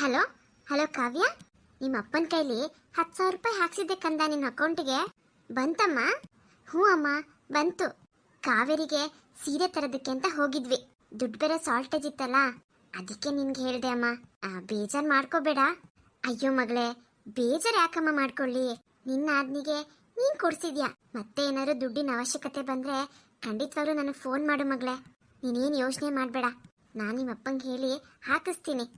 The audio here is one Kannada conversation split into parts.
ಹಲೋ? ಹಲೋ ಕಾವ್ಯ? ನಿಮ್ಮ ಅಪ್ಪನ ಕೈಲಿ ಹತ್ತು ಸಾವಿರ ರೂಪಾಯಿ ಹಾಕ್ಸಿದ್ದೆ ಕಂದ ನಿನ್ನ ಅಕೌಂಟಿಗೆ. ಬಂತಮ್ಮ? ಹ್ಞೂ ಅಮ್ಮ, ಬಂತು. ಕಾವೇರಿಗೆ ಸೀರೆ ತರೋದಕ್ಕೆ ಅಂತ ಹೋಗಿದ್ವಿ. ದುಡ್ಡು ಬೇರೆ ಸಾಲ್ಟೇಜ್ ಇತ್ತಲ್ಲ, ಅದಕ್ಕೆ ನಿನ್ಗೆ ಹೇಳಿದೆ ಅಮ್ಮ. ಬೇಜಾರು ಮಾಡ್ಕೋಬೇಡ. ಅಯ್ಯೋ ಮಗಳೇ, ಬೇಜಾರು ಯಾಕಮ್ಮ ಮಾಡ್ಕೊಳ್ಳಿ? ನಿನ್ನ ಆದ್ನಿಗೆ ನೀನ್ ಕೊಡ್ಸಿದ್ಯಾ? ಮತ್ತೆ ಏನಾದ್ರು ದುಡ್ಡಿನ ಅವಶ್ಯಕತೆ ಬಂದ್ರೆ ಖಂಡಿತವಾಗ್ಲೂ ನನಗೆ ಫೋನ್ ಮಾಡು ಮಗಳೇ. ನೀನೇನು ಯೋಚನೆ ಮಾಡಬೇಡ. ನಾನು ನಿಮ್ಮ ಹೇಳಿ ಹಾಕಿಸ್ತೀನಿ.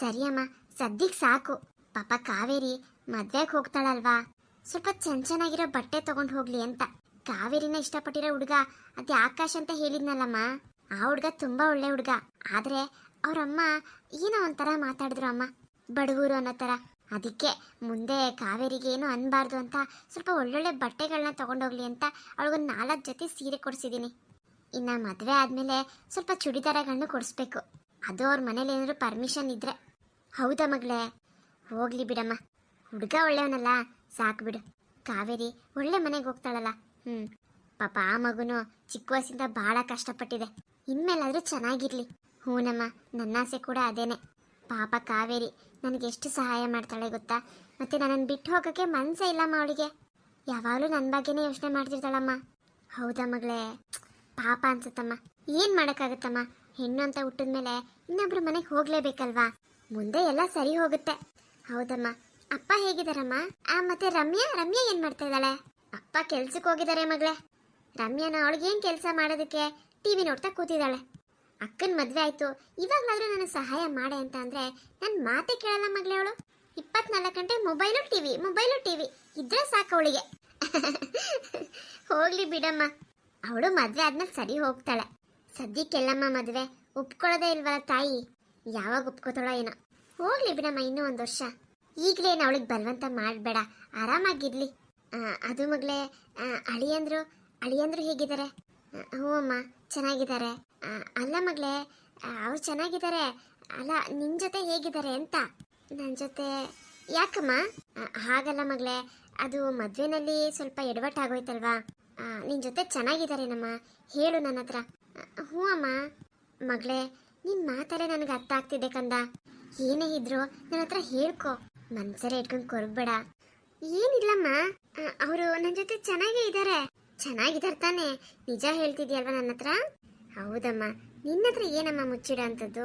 ಸರಿ ಅಮ್ಮ ಸದ್ಯಕ್ಕೆ ಸಾಕು. ಪಾಪ ಕಾವೇರಿ ಮದ್ವೆಗೆ ಹೋಗ್ತಾಳಲ್ವಾ? ಸ್ವಲ್ಪ ಚೆನ್ನ ಚೆನ್ನಾಗಿರೋ ಬಟ್ಟೆ ತಗೊಂಡು ಹೋಗ್ಲಿ ಅಂತ. ಕಾವೇರಿನ ಇಷ್ಟಪಟ್ಟಿರೋ ಹುಡುಗ ಅದೇ ಆಕಾಶ್ ಅಂತ ಹೇಳಿದ್ನಲ್ಲಮ್ಮ. ಆ ಹುಡುಗ ತುಂಬಾ ಒಳ್ಳೆ ಹುಡುಗ. ಆದ್ರೆ ಅವ್ರಮ್ಮ ಏನೋ ಒಂಥರ ಮಾತಾಡಿದ್ರು ಅಮ್ಮ. ಬಡವರು ಅನ್ನೋ ಥರ. ಅದಕ್ಕೆ ಮುಂದೆ ಕಾವೇರಿಗೆ ಏನು ಅನ್ಬಾರ್ದು ಅಂತ ಸ್ವಲ್ಪ ಒಳ್ಳೊಳ್ಳೆ ಬಟ್ಟೆಗಳನ್ನ ತಗೊಂಡೋಗ್ಲಿ ಅಂತ ಅವಳಿಗೊಂದು ನಾಲ್ಕು ಜೊತೆ ಸೀರೆ ಕೊಡಿಸಿದ್ದೀನಿ ಇನ್ನು ಮದುವೆ ಆದಮೇಲೆ ಸ್ವಲ್ಪ ಚುಡಿದಾರಗಳನ್ನು ಕೊಡಿಸ್ಬೇಕು. ಅದು ಅವ್ರ ಮನೇಲಿ ಏನಾದ್ರು ಪರ್ಮಿಷನ್ ಇದ್ರೆ. ಹೌದಾ ಮಗಳೇ? ಹೋಗ್ಲಿ ಬಿಡಮ್ಮ. ಹುಡುಗ ಒಳ್ಳೆಯವನಲ್ಲ. ಸಾಕು ಬಿಡು. ಕಾವೇರಿ ಒಳ್ಳೆ ಮನೆಗೆ ಹೋಗ್ತಾಳಲ್ಲ. ಹ್ಞೂ ಪಾಪ ಆ ಮಗುನು ಚಿಕ್ಕ ವಯಸ್ಸಿಂದ ಭಾಳ ಕಷ್ಟಪಟ್ಟಿದೆ. ಇನ್ಮೇಲಾದರೂ ಚೆನ್ನಾಗಿರ್ಲಿ. ನನ್ನ ನನ್ನಾಸೆ ಕೂಡ ಅದೇನೆ. ಪಾಪ ಕಾವೇರಿ ನನಗೆ ಎಷ್ಟು ಸಹಾಯ ಮಾಡ್ತಾಳೆ ಗೊತ್ತಾ? ಮತ್ತೆ ನನ್ನನ್ನು ಬಿಟ್ಟು ಹೋಗೋಕ್ಕೆ ಮನಸ್ಸೇ ಇಲ್ಲಮ್ಮ ಅವಳಿಗೆ. ಯಾವಾಗಲೂ ನನ್ನ ಬಗ್ಗೆನೇ ಯೋಚನೆ ಮಾಡ್ತಿರ್ತಾಳಮ್ಮ. ಹೌದಾ ಮಗಳೇ? ಪಾಪ ಅನ್ಸುತ್ತಮ್ಮ. ಏನು ಮಾಡೋಕ್ಕಾಗತ್ತಮ್ಮ? ಹೆಣ್ಣು ಅಂತ ಹುಟ್ಟಿದ ಮೇಲೆ ಇನ್ನೊಬ್ರು ಮನೆಗೆ ಹೋಗ್ಲೇಬೇಕಲ್ವಾ? ಮುಂದೆ ಎಲ್ಲ ಸರಿ ಹೋಗುತ್ತೆ. ಹೌದಮ್ಮ. ಅಪ್ಪ ಹೇಗಿದಾರಮ್ಮ? ಆ, ಮತ್ತೆ ರಮ್ಯಾ? ರಮ್ಯಾ ಏನ್ ಮಾಡ್ತಾ ಇದ್ದಾಳೆ? ಅಪ್ಪ ಕೆಲ್ಸಕ್ಕೆ ಹೋಗಿದ್ದಾರೆ ಮಗಳೇ. ರಮ್ಯಾನ ಅವಳಿಗೇನ್ ಕೆಲಸ ಮಾಡೋದಕ್ಕೆ? ಟಿವಿ ನೋಡ್ತಾ ಕೂತಿದ್ದಾಳೆ. ಅಕ್ಕನ ಮದ್ವೆ ಆಯ್ತು. ಇವಾಗ್ಲಾದ್ರೂ ನನಗೆ ಸಹಾಯ ಮಾಡೆ ಅಂತ ಅಂದ್ರೆ ನನ್ನ ಮಾತೆ ಕೇಳಲ್ಲ ಮಗಳೇ ಅವಳು. ಇಪ್ಪತ್ನಾಲ್ಕು ಗಂಟೆ ಮೊಬೈಲು ಟಿವಿ ಮೊಬೈಲು ಟಿವಿ. ಇದ್ರೆ ಸಾಕು ಅವಳಿಗೆ. ಹೋಗ್ಲಿ ಬಿಡಮ್ಮ. ಅವಳು ಮದ್ವೆ ಆದ್ಮೇಲೆ ಸರಿ ಹೋಗ್ತಾಳೆ. ಸದ್ಯಕ್ಕೆಲ್ಲಮ್ಮ ಮದ್ವೆ? ಒಪ್ಕೊಳ್ಳೋದೇ ಇಲ್ವಲ್ಲ ತಾಯಿ? ಯಾವಾಗ ಒಪ್ಕೋತಾಳ ಏನೋ. ಹೋಗ್ಲಿ ಬಿಡಮ್ಮ, ಇನ್ನೂ ಒಂದು ವರ್ಷ. ಈಗಲೇ ಅವಳಿಗೆ ಬಲವಂತ ಮಾಡಬೇಡ. ಆರಾಮಾಗಿರ್ಲಿ. ಅದು ಮಗಳೇ ಅಳಿಯಂದ್ರು ಅಳಿಯಂದ್ರು ಹೇಗಿದ್ದಾರೆ? ಹ್ಞೂ ಅಮ್ಮ, ಚೆನ್ನಾಗಿದ್ದಾರೆ. ಅಲ್ಲ ಮಗಳೇ ಅವ್ರು ಚೆನ್ನಾಗಿದ್ದಾರೆ. ಅಲ್ಲ ನಿನ್ನ ಜೊತೆ ಹೇಗಿದ್ದಾರೆ ಅಂತ. ನನ್ನ ಜೊತೆ, ಯಾಕಮ್ಮ? ಹಾಗಲ್ಲ ಮಗಳೇ ಅದು ಮದುವೆನಲ್ಲಿ ಸ್ವಲ್ಪ ಎಡವಟ್ಟಾಗೋಯ್ತಲ್ವಾ ನಿನ್ನ ಜೊತೆ ಚೆನ್ನಾಗಿದ್ದಾರೇನಮ್ಮ? ಹೇಳು ನನ್ನ ಹತ್ರ. ಹ್ಞೂ ಅಮ್ಮ. ಮಗಳೇ ನಿನ್ನ ಮಾತಲ್ಲೇ ನನಗೆ ಅರ್ಥ ಆಗ್ತಿದೆ ಕಂದ. ಏನೇ ಇದ್ರು ನನ್ನ ಹತ್ರ ಹೇಳ್ಕೊ. ಮನ್ಸರ ಇಟ್ಕೊಂಡು ಕೊರಬೇಡ ಏನಿಲ್ಲಮ್ಮ ಅವರು ನನ್ನ ಜೊತೆ ಚೆನ್ನಾಗೇ ಇದ್ದಾರೆ ಚೆನ್ನಾಗಿದ್ದಾರೆ ತಾನೆ. ನಿಜ ಹೇಳ್ತಿದ್ಯಲ್ವಾ ನನ್ನ ಹತ್ರ? ಹೌದಮ್ಮ. ನಿನ್ನ ಹತ್ರ ಏನಮ್ಮ ಮುಚ್ಚಿಡ ಅಂತದ್ದು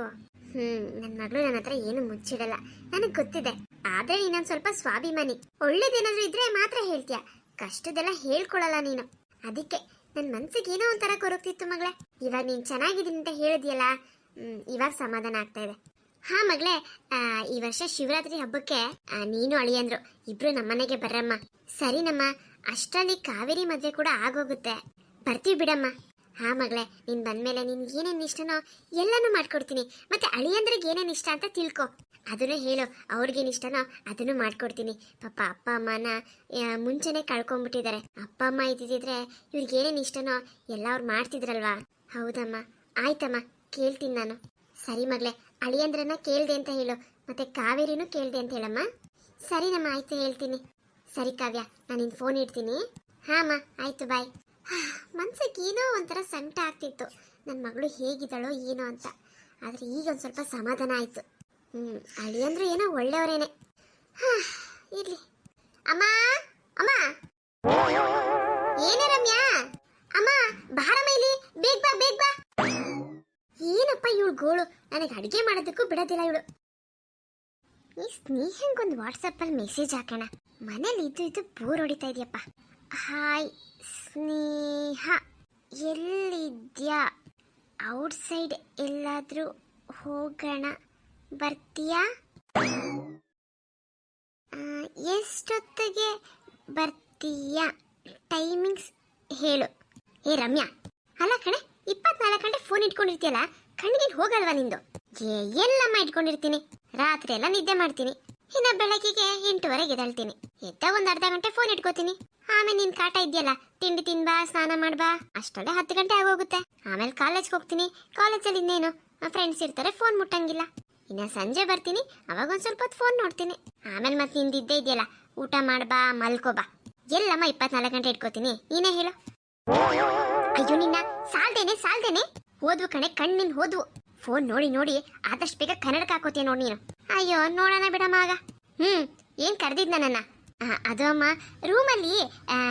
ಹ್ಮ್ ನನ್ನ ಮಗಳು ನನ್ನ ಹತ್ರ ಏನು ಮುಚ್ಚಿಡಲ್ಲ. ನನಗೆ ಗೊತ್ತಿದೆ. ಆದ್ರೆ ನೀನೊಂದ್ ಸ್ವಲ್ಪ ಸ್ವಾಭಿಮಾನಿ. ಒಳ್ಳೇದೇನಾದ್ರೂ ಇದ್ರೆ ಮಾತ್ರ ಹೇಳ್ತೀಯ. ಕಷ್ಟದೆಲ್ಲ ಹೇಳ್ಕೊಳಲ್ಲ ನೀನು. ಅದಕ್ಕೆ ನನ್ನ ಮನ್ಸಿಗೆ ಏನೋ ಒಂಥರ ಕೊರಗ್ತಿತ್ತು ಮಗಳೇ. ಇವಾಗ ನೀನ್ ಚೆನ್ನಾಗಿದ್ದೀನಿ ಅಂತ ಹೇಳಿದ್ಯಲ್ಲ ಇವಾಗ ಸಮಾಧಾನ ಆಗ್ತಾ ಇದೆ. ಹಾ ಮಗಳೇ ಈ ವರ್ಷ ಶಿವರಾತ್ರಿ ಹಬ್ಬಕ್ಕೆ ನೀನು ಅಳಿಯಂದ್ರು. ಇಬ್ರು ನಮ್ಮನೆಗೆ ಬರ್ರಮ್ಮ. ಸರಿನಮ್ಮ ಅಷ್ಟರಲ್ಲಿ ಕಾವೇರಿ ಮದ್ವೆ ಕೂಡ ಆಗೋಗುತ್ತೆ. ಬರ್ತೀವಿ ಬಿಡಮ್ಮ. ಹಾ ಮಗಳೇ, ನೀನ್ ಬಂದ್ಮೇಲೆ ನಿನ್ ಏನೇನ್ ಇಷ್ಟನೋ ಎಲ್ಲಾನು ಮಾಡ್ಕೊಡ್ತೀನಿ. ಮತ್ತೆ ಅಳಿಯಂದ್ರಿಗೆ ಏನೇನ್ ಇಷ್ಟ ಅಂತ ತಿಳ್ಕೊ. ಅದನ್ನು ಹೇಳು, ಅವ್ರಿಗೇನು ಇಷ್ಟನೋ ಅದನ್ನು ಮಾಡ್ಕೊಡ್ತೀನಿ. ಪಾಪ ಅಪ್ಪ, ಅಮ್ಮನ ಮುಂಚೆನೆ ಕಳ್ಕೊಂಡ್ಬಿಟ್ಟಿದ್ದಾರೆ. ಅಪ್ಪ, ಅಮ್ಮ ಇದ್ದಿದ್ರೆ ಇವ್ರಿಗೆ ಏನೇನು ಇಷ್ಟನೋ ಎಲ್ಲ ಅವ್ರು ಮಾಡ್ತಿದ್ರಲ್ವಾ? ಹೌದಮ್ಮ. ಆಯ್ತಮ್ಮ. ಕೇಳ್ತೀನಿ ನಾನು. ಸರಿ ಮಗಳೇ ಅಳಿಯಂದ್ರನ್ನ ಕೇಳ್ದೆ ಅಂತ ಹೇಳು, ಮತ್ತೆ ಕಾವೇರಿನೂ ಕೇಳ್ದೆ ಅಂತ ಹೇಳಮ್ಮ. ಸರಿನಮ್ಮ ಆಯ್ತು, ಹೇಳ್ತೀನಿ. ಸರಿ ಕಾವ್ಯ, ನಾನು ನಿನ್ನ ಫೋನ್ ಇಡ್ತೀನಿ. ಹಾ ಅಮ್ಮ, ಆಯ್ತು ಬಾಯ್ ಮನ್ಸಿಗೆ ಏನೋ ಒಂಥರ ಸಂಕಟ ಆಗ್ತಿತ್ತು. ನನ್ನ ಮಗಳು ಹೇಗಿದ್ದಾಳೋ ಏನೋ ಅಂತ. ಆದರೆ ಈಗ ಒಂದು ಸ್ವಲ್ಪ ಸಮಾಧಾನ ಆಯಿತು. ಹ್ಞೂ ಅಳಿಯಂದ್ರು ಏನೋ ಒಳ್ಳೆಯವರೇನೆ. ಇರ್ಲಿ. ಅಮ್ಮ ಅಮ್ಮ. ಏನೇ ರಮ್ಯಾ? ಅಮ್ಮ, ಬಾರಮ್ಮ ಮೈಲಿ ಬೇಗ ಬಾ ಬೇಗ ಬಾ. ಏನಪ್ಪ ಇವಳು ಗೋಳು? ನನಗೆ ಅಡಿಗೆ ಮಾಡೋದಕ್ಕೂ ಬಿಡೋದಿಲ್ಲ ಇವಳು. ಈ ಸ್ನೇಹಂಗೊಂದು ವಾಟ್ಸಪ್ಪಲ್ಲಿ ಮೆಸೇಜ್ ಹಾಕೋಣ. ಮನೇಲಿ ಇದು ಇದು ಬೋರ್ ಹೊಡಿತಾ ಇದೆಯಪ್ಪ. ಹಾಯ್, ಸ್ನೇಹ. ಎಲ್ಲಿದ್ಯಾ? ಔಟ್ಸೈಡ್ ಎಲ್ಲಾದರೂ ಹೋಗೋಣ. ಬರ್ತೀಯಾ? ಎಷ್ಟೊತ್ತಿಗೆ ಬರ್ತೀಯಾ? ಟೈಮಿಂಗ್ಸ್ ಹೇಳು. ಏ ರಮ್ಯಾ. ಅಲ್ಲ ಕಣೆ ಇಪ್ಪತ್ನಾಲ್ಕು ಗಂಟೆ ಫೋನ್ ಇಟ್ಕೊಂಡಿರ್ತೀಯಲ್ಲ, ಕಣ್ಣಿಗೆ ಹೋಗಲ್ವಾ ನಿಂದು? ಎಲ್ಲಮ್ಮ ಇಟ್ಕೊಂಡಿರ್ತೀನಿ. ರಾತ್ರಿ ಎಲ್ಲ ನಿದ್ದೆ ಮಾಡ್ತೀನಿ. ಇನ್ನ ಬೆಳಗ್ಗೆಗೆ ಎಂಟುವರೆಗೆ ಎದ್ದಳ್ತೀನಿ. ಎದ್ದ ಒಂದ್ ಅರ್ಧ ಗಂಟೆ ಫೋನ್ ಇಟ್ಕೋತೀನಿ. ಆಮೇಲೆ ನಿನ್ ಕಾಟ ಇದೆಯಲ್ಲ, ತಿಂಡಿ ತಿನ್ಬಾ, ಸ್ನಾನ ಮಾಡ್ಬಾ. ಅಷ್ಟೊಳ್ಳೆ ಹತ್ತು ಗಂಟೆ ಆಗೋಗುತ್ತೆ. ಆಮೇಲೆ ಕಾಲೇಜ್ಗೆ ಹೋಗ್ತೀನಿ. ಕಾಲೇಜಲ್ಲಿ ಇನ್ನೇನು ಫ್ರೆಂಡ್ಸ್ ಇರ್ತಾರೆ ಫೋನ್ ಮುಟ್ಟಂಗಿಲ್ಲ. ಇನ್ನ ಸಂಜೆ ಬರ್ತೀನಿ, ಅವಾಗ ಒಂದ್ ಸ್ವಲ್ಪ ಹೊತ್ತು ಫೋನ್ ನೋಡ್ತೀನಿ. ಆಮೇಲೆ ಮತ್ತೆ ನಿಂದಿದ್ದೇ ಇದೆಯಲ್ಲ, ಊಟ ಮಾಡ್ಬಾ, ಮಲ್ಕೋಬಾ. ಎಲ್ಲಮ್ಮ ಇಪ್ಪತ್ನಾಲ್ಕು ಗಂಟೆ ಇಟ್ಕೋತೀನಿ. ನೀನೇ ಹೇಳು. ಅಯ್ಯೋ ನಿನ್ನ ಸಾಲ್ದೇನೆ ಸಾಲ್ದೇನೆ. ಹೋದ್ವು ಕಣೆ ಕಣ್ಣಿನ್ ಹೋದ್ವು. ಫೋನ್ ನೋಡಿ ನೋಡಿ ಆದಷ್ಟು ಬೇಗ ಕನ್ನಡಕ್ಕೆ ಹಾಕೋತೀಯ ನೋಡಿ ನೀನು. ಅಯ್ಯೋ ನೋಡೋಣ ಬಿಡಮ್ಮ ಆಗ ಹ್ಮ್ ಏನ್ ಕರೆದಿದ್ನ ನನ್ನ? ಅದು ಅಮ್ಮ ರೂಮಲ್ಲಿ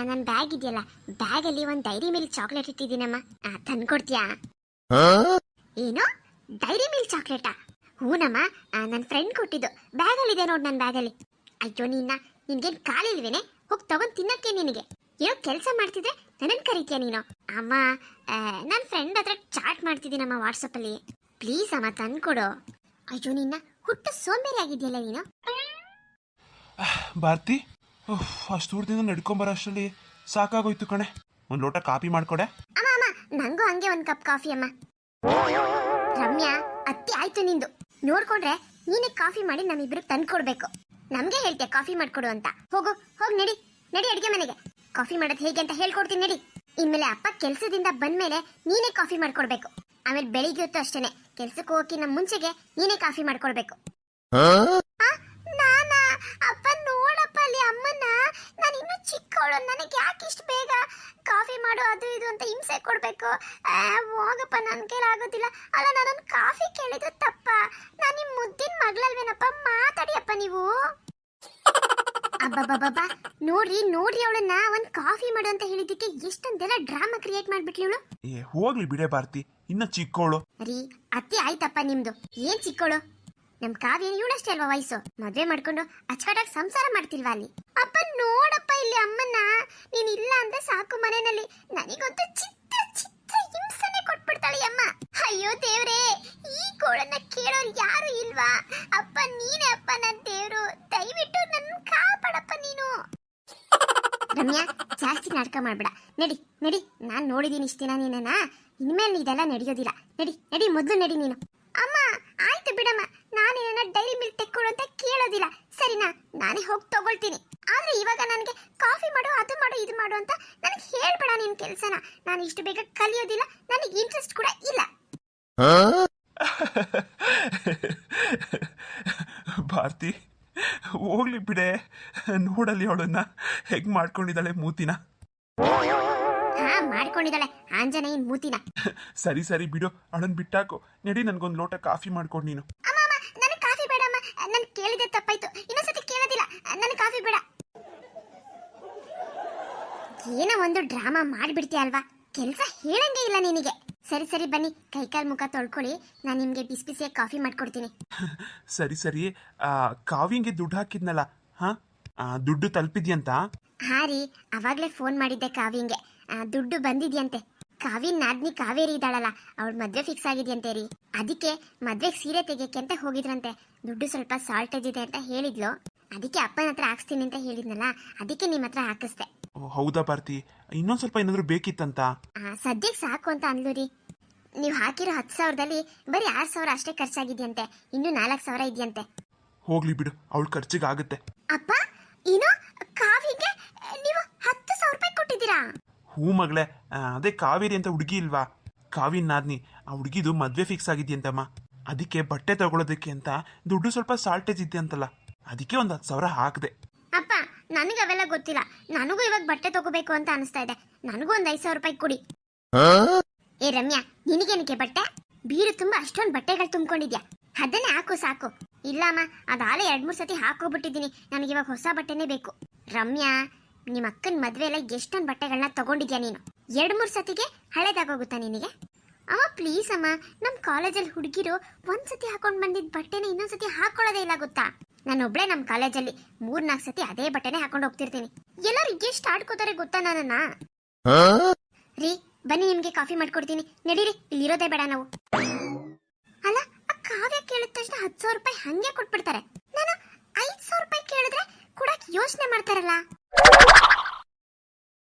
ನನ್ನ ಬ್ಯಾಗ್ ಇದೆಯಲ್ಲ ಬ್ಯಾಗಲ್ಲಿ ಒಂದು ಡೈರಿ ಮಿಲ್ಕ್ ಚಾಕ್ಲೇಟ್ ಇಟ್ಟಿದ್ದೀನಮ್ಮ. ತಂದ್ಕೊಡ್ತೀಯಾ? ಏನು? Dairy mill ಚಾಕ್ಲೇಟಾ? ಹೂನಮ್ಮ ನನ್ನ ಫ್ರೆಂಡ್ ಕೊಟ್ಟಿದ್ದು. ಬ್ಯಾಗಲ್ಲಿದೆ ನೋಡು ನನ್ನ ಬ್ಯಾಗಲ್ಲಿ. ಅಯ್ಯೋ ನಿನ್ನ ನಿನ್ಗೇನು ಕಾಲಿಲ್ವೇನೆ? ಹೋಗಿ ತಗೊಂಡ್ ತಿನ್ನಕ್ಕೆ ನಿನಗೆ. ಏನೋ ಕೆಲಸ ಮಾಡ್ತಿದ್ರೆ ನನ್ನ ಕರಿತೀಯ ನೀನು? ಅಮ್ಮ ನನ್ನ ಫ್ರೆಂಡ್ ಹತ್ರ ಚಾಟ್ ಮಾಡ್ತಿದ್ದೀನಮ್ಮ ವಾಟ್ಸಪ್ಪಲ್ಲಿ ಪ್ಲೀಸ್ ಅಮ್ಮ ತಂದ್ಕೊಡು. ಅಯ್ಯೋ ನಿನ್ನ ಹುಟ್ಟು ಸೋಂಬೇರಿ ಆಗಿದೆಯಲ್ಲ ನೀನು? ಭಾರತಿ ಅಷ್ಟು ದೂರದಿಂದ ನಡ್ಕೊಂಬರೋ ಅಷ್ಟರಲ್ಲಿ ಸಾಕಾಗೋಯ್ತು ಕಣೆ. ಒಂದು ಲೋಟ ಕಾಫಿ ಮಾಡ್ಕೊಡೆ? ಅಮ್ಮ ಅಮ್ಮ ನಂಗೂ ಹಂಗೆ ಒಂದು ಕಪ್ ಕಾಫಿ ಅಮ್ಮ. ರಮ್ಯಾ ಅತ್ತಿ ಆಯ್ತು ನಿಂದು. ನೋಡ್ಕೊಂಡ್ರೆ ನೀನೇ ಕಾಫಿ ಮಾಡಿ ನಮ್ಮಿಬ್ರಿಗೆ ತಂದ್ಕೊಡ್ಬೇಕು. ನಮ್ಗೆ ಹೇಳ್ತೀಯ ಕಾಫಿ ಮಾಡ್ಕೊಡು ಅಂತ. ಹೋಗು ಹೋಗ್ ನಡಿ. ಕಾಫಿ ಮಾಡೋದು ಹೇಗೆ ಅಂತ ಹೇಳ್ಕೊಡ್ತೀನಿ ನಡಿ. ಇನ್ಮೇಲೆ ಅಪ್ಪ ಕೆಲ್ಸದಿಂದ ಬಂದ್ಮೇಲೆ ನೀನೇ ಕಾಫಿ ಮಾಡ್ಕೊಡ್ಬೇಕು. ಆಮೇಲೆ ಬೆಳಿಗ್ಗೆ ಹೊತ್ತು ಅಷ್ಟೇನೆ. ಕೆಲ್ಸಕ್ಕೆ ನಮ್ಮ ಮುಂಚೆಗೆ ನೀನೇ ಕಾಫಿ ಮಾಡ್ಕೊಡ್ಬೇಕು. ಅಪ್ಪ ನೋಡಪ್ಪ ಅಲ್ಲಿ ಅಮ್ಮನ ನಾನು ಇನ್ನೂ ಚಿಕ್ಕವಳು. ನನಗೆ ಯಾಕೆ ಇಷ್ಟು ಬೇಗ ಕಾಫಿ ಮಾಡು ಅದು ಇದು ಅಂತ ಹಿಂಸೆ ಕೊಡ್ಬೇಕು? ಹೋಗಪ್ಪ ನನ್ನ ಕೈಲಿ ಆಗೋದಿಲ್ಲ. ಅಲ್ಲ ನಾನೊಂದು ಕಾಫಿ ಕೇಳಿದ್ರೆ ತಪ್ಪ. ನಾನು ನಿಮ್ಮ ಮುದ್ದಿನ ಮಗಳಲ್ವೇನಪ್ಪ? ಮಾತಾಡಿಯಪ್ಪ ನೀವು. ಅಬ್ಬಬ್ಬಬ್ಬ ನೋಡ್ರಿ ನೋಡ್ರಿ ಅವಳನ್ನ ಒಂದ್ ಕಾಫಿ ಮಾಡು ಅಂತ ಹೇಳಿದ್ದಕ್ಕೆ ಎಷ್ಟೊಂದೆಲ್ಲ ಡ್ರಾಮಾ ಕ್ರಿಯೇಟ್ ಮಾಡ್ಬಿಟ್ಲಿ ಇವಳು. ಏ ಹೋಗ್ಲಿ ಬಿಡೆ ಭಾರತಿ ಇನ್ನ ಚಿಕ್ಕೋಳು. ರೀ ಅತ್ತೆ ಆಯ್ತಪ್ಪ ನಿಮ್ದು. ಏನ್ ಚಿಕ್ಕೋಳು? ನಮ್ ಕಾವ್ಯ ಇವಳಷ್ಟೇ ಅಲ್ವಾ ವಯಸ್ಸು? ಮದ್ವೆ ಮಾಡ್ಕೊಂಡು ಅಚ್ಚಾಟಾಗಿ ಸಂಸಾರ ಮಾಡ್ತಿಲ್ವಾ ಅಲ್ಲಿ? ಅಪ್ಪ ನೋಡಪ್ಪ ಇಲ್ಲಿ ಅಮ್ಮನ್ನ. ನೀನ್ ಇಲ್ಲ ಅಂದ್ರೆ ಸಾಕು ಮನೆಯಲ್ಲಿ. ನನಗೊಂದು ಚಿತ್ರ ಚಿತ್ರ ಹಿಂಸನೆ ಕೊಟ್ಬಿಡ್ತಾಳೆ ಅಮ್ಮ. ಅಯ್ಯೋ ದೇವ್ರೇ ಈ ಕೋಳನ್ನ ಕೇಳೋರು ಯಾರು ಇಲ್ವಾ? ಅಪ್ಪ ನೀನೇ ಅಪ್ಪ ನನ್ ದೇವ್ರು ದಯವಿಟ್ಟು ನನ್ನ ಕಾಪಾಡಪ್ಪ ನೀನು ರಮ್ಯಾ ಜಾಸ್ತಿ ನಾಟಕ ಮಾಡ್ಬೇಡ. ನಡಿ ನಡಿ. ನಾನು ನೋಡಿದೀನಿ ಇಷ್ಟ ದಿನ ನೀನನ್ನ. ಇನ್ಮೇಲೆ ಇದೆಲ್ಲ ನಡೆಯೋದಿಲ್ಲ. ನಡಿ ನಡಿ ಮೊದಲು ನಡಿ ನೀನು. ಅಮ್ಮ ಆಯ್ತು ಬಿಡಮ್ಮ. ನಾನೇನ ಡೈರಿ ಮಿಲ್ಕ್ ತೆಕ್ಕೊಡು ಅಂತ ಕೇಳೋದಿಲ್ಲ. ಸರಿನಾ? ನಾನೇ ಹೋಗಿ ತಗೊಳ್ತೀನಿ. ಆದ್ರೆ ಇವಾಗ ನನಗೆ ಕಾಫಿ ಮಾಡು ಅದು ಮಾಡು ಇದು ಮಾಡು ಅಂತ ನನಗೆ ಹೇಳ್ಬೇಡ ನಿನ್ ಕೆಲಸನ. ನಾನು ಇಷ್ಟು ಬೇಗ ಕಲಿಯೋದಿಲ್ಲ. ನನಗೆ ಇಂಟ್ರೆಸ್ಟ್ ಕೂಡ ಇಲ್ಲ. ಭಾರತಿ ಹೋಗ್ಲಿ ಬಿಡೆ. ನೋಡಲಿ ಅವಳನ್ನ. ಹೆಗ್ ಮಾಡ್ಕೊಂಡಿದ್ದಾಳೆ ಮೂತಿನ? ಹಾ ಮಾಡ್ಕೊಂಡಿದ್ದಾಳೆ. ಆಂಜನೇಯನ್ ಮೂತಿನ. ಸರಿ ಸರಿ ಬಿಡು. ಅಳನ್ ಬಿಟ್ಟಾಕು. ನಡಿ ನನ್ಗೊಂದ್ ಲೋಟ ಕಾಫಿ ಮಾಡ್ಕೊಂಡು ನೀನು. ಅಮ್ಮ ಅಮ್ಮ ನನಗೆ ಕಾಫಿ ಬೇಡ ಅಮ್ಮ. ನಾನು ಕೇಳಿದೆ ತಪ್ಪಾಯ್ತು. ಇನ್ನೊಂದ್ಸತಿ ಕೇಳೋದಿಲ್ಲ. ನನಗೆ ಕಾಫಿ ಬೇಡ. ಏನೋ ಒಂದು ಡ್ರಾಮಾ ಮಾಡಿಬಿಡ್ತೀಯ ಅಲ್ವಾ? ಕೆಲಸ ಹೇಳಂಗೆ ಇಲ್ಲ ನಿನಗೆ. ಸರಿ ಸರಿ ಬನ್ನಿ. ಕೈಕಾಲ್ ಮುಖ ತೊಳ್ಕೊಳ್ಳಿ. ನಾನು ನಿಮಗೆ ಬಿಸಿ ಬಿಸಿಯಾಗಿ ಕಾಫಿ ಮಾಡ್ಕೊಡ್ತೀನಿ. ಸರಿ ಸರಿ. ಕಾವಿಗೆ ಕಾವ್ಯಂಗೆ ದುಡ್ಡು ಹಾಕಿದ್ನಲ್ಲ ಹಾ? ದುಡ್ಡು ತಲುಪಿದ್ಯಂತ? ಹಾ ರೀ ಅವಾಗಲೇ ಫೋನ್ ಮಾಡಿದ್ದೆ ಕಾವ್ಯಂಗೆ ದುಡ್ಡು ಬಂದಿದ್ಯಂತೆ. ಕಾವ್ಯನ್ ನಾದ್ನಿ ಕಾವೇರಿ ಇದ್ದಾಳಲ್ಲ ಅವಳ ಮದ್ವೆ ಫಿಕ್ಸ್ ಆಗಿದ್ಯಂತೆ ರೀ. ಅದಕ್ಕೆ ಮದ್ವೆಗೆ ಸೀರೆ ತೆಗಿಯಕ್ಕೆ ಅಂತ ಹೋಗಿದ್ರಂತೆ. ದುಡ್ಡು ಸ್ವಲ್ಪ ಸಾಲ್ಟೇಜ್ ಇದೆ ಅಂತ ಹೇಳಿದ್ಲು. ಅದಕ್ಕೆ ಅಪ್ಪನ ಹತ್ರ ಹಾಕ್ಸ್ತೀನಿ ಅಂತ ಹೇಳಿದ್ನಲ್ಲ ಅದಕ್ಕೆ ನಿಮ್ಮ ಹತ್ರ ಹಾಕಿಸ್ದೆ. ಓ, ಹೌದಾ ಭಾರತಿ ಇನ್ನೊಂದು ಸ್ವಲ್ಪ ಏನಾದರೂ ಬೇಕಿತ್ತಂತ? ಆ, ಸದ್ಯಕ್ಕೆ ಸಾಕು ಅಂತ ಅಂದ್ಲು ರೀ. ನೀವು ಹಾಕಿರೋ ಹತ್ತು ಸಾವಿರದಲ್ಲಿ ಬರೀ ಆರು ಸಾವಿರ ಅಷ್ಟೇ ಖರ್ಚಾಗಿದೆಯಂತೆ. ಇನ್ನು ನಾಲ್ಕು ಸಾವಿರ ಇದೆಯಂತೆ. ಹೋಗ್ಲಿ ಬಿಡು ಅವಳ ಖರ್ಚಿಗೆ ಆಗುತ್ತೆ ಅಪ್ಪ ಏನು ಕಾವಿಗೆ ನೀವು ಹತ್ತು ಸಾವಿರ ರೂಪಾಯಿ ಕೊಟ್ಟಿದ್ದೀರಾ? ಹೂ ಮಗಳೇ ಆ, ಅದೇ ಕಾವೇರಿ ಅಂತ ಹುಡುಗಿ ಇಲ್ವಾ? ಕಾವಿನ ನಾದ್ನಿ ಆ ಹುಡುಗಿದು ಮದ್ವೆ ಫಿಕ್ಸ್ ಆಗಿದ್ಯಂತಮ್ಮ. ಅದಕ್ಕೆ ಬಟ್ಟೆ ತಗೊಳೋದಕ್ಕೆ ಅಂತ ದುಡ್ಡು ಸ್ವಲ್ಪ ಸಾಲ್ಟೇಜ್ ಇದೆಯಂತಲ್ಲ. ಅದಕ್ಕೆ ಒಂದು ಹತ್ತು ಸಾವಿರ ಹಾಕಿದೆ. ಅಪ್ಪ ನನಗೆ ಅವೆಲ್ಲ ಗೊತ್ತಿಲ್ಲ. ನನಗೂ ಇವಾಗ ಬಟ್ಟೆ ತಗೋಬೇಕು ಅಂತ ಅನಿಸ್ತಾ ಇದೆ. ನನಗೂ ಒಂದು ಐದು ಸಾವಿರ ರೂಪಾಯಿ ಕೊಡಿ. ಏ ರಮ್ಯಾ ನಿನಗೇನಕ್ಕೆ ಬಟ್ಟೆ? ಬೀರು ತುಂಬಾ ಅಷ್ಟೊಂದು ಬಟ್ಟೆಗಳು ತುಂಬಿಕೊಂಡಿದ್ಯಾ? ಅದನ್ನೇ ಹಾಕು ಸಾಕು. ಇಲ್ಲ ಅಮ್ಮ ಅದಾಲೆ ಎರಡ್ ಮೂರು ಸತಿ ಹಾಕೋಬಿಟ್ಟಿದ್ದೀನಿ ನನಗೆ ಇವಾಗ ಹೊಸ ಬಟ್ಟೆನೇ ಬೇಕು. ರಮ್ಯಾ ನಿಮ್ಮ ಅಕ್ಕನ ಮದುವೆ ಎಲ್ಲ ಎಷ್ಟೊಂದು ಬಟ್ಟೆಗಳನ್ನ ತಗೊಂಡಿದ್ಯಾ ನೀನು? ಎರಡ್ ಮೂರು ಸತಿಗೆ ಹಳೇದಾಗೋಗುತ್ತಾ ನಿನಗೆ? ಅಮ್ಮ ಪ್ಲೀಸ್ ಅಮ್ಮ ನಮ್ಮ ಕಾಲೇಜಲ್ಲಿ ಹುಡುಗಿರು ಒಂದ್ಸತಿ ಹಾಕೊಂಡ್ ಬಂದಿದ್ದ ಬಟ್ಟೆನ ಇನ್ನೊಂದ್ಸತಿ ಹಾಕೊಳ್ಳೋದೇ ಇಲ್ಲ ಗೊತ್ತಾ? ನಾನೊಬ್ಳೆ ನಮ್ಮ ಕಾಲೇಜಲ್ಲಿ ಮೂರ್ನಾಲ್ಕು ಸತಿ ಅದೇ ಬಟ್ಟೆನೆ ಹಾಕೊಂಡು ಹೋಗ್ತಿರ್ತೀನಿ. ಎಲ್ಲರೂ ಎಷ್ಟು ಆಡ್ಕೋತಾರೆ ಗೊತ್ತಾ ನನ್ನನ್ನ? ರೀ ಬನ್ನಿ, ನಿಮ್ಗೆ ಕಾಫಿ ಮಾಡ್ಕೊಡ್ತೀನಿ. ನಡೀರಿ, ಇಲ್ಲಿರೋದೇ ಬೇಡ ನಾವು. ಅಲ್ಲ, ಆ ಕಾವ್ಯ ಕೇಳಿದ ತಕ್ಷಣ ಹತ್ತು ಸಾವಿರ ರೂಪಾಯಿ ಹಂಗೆ ಕೊಟ್ಬಿಡ್ತಾರೆ. ನಾನು ಐದು ಸಾವಿರ ರೂಪಾಯಿ ಕೇಳಿದ್ರೆ ಕೊಡಕ್ ಯೋಚನೆ ಮಾಡ್ತಾರಲ್ಲ.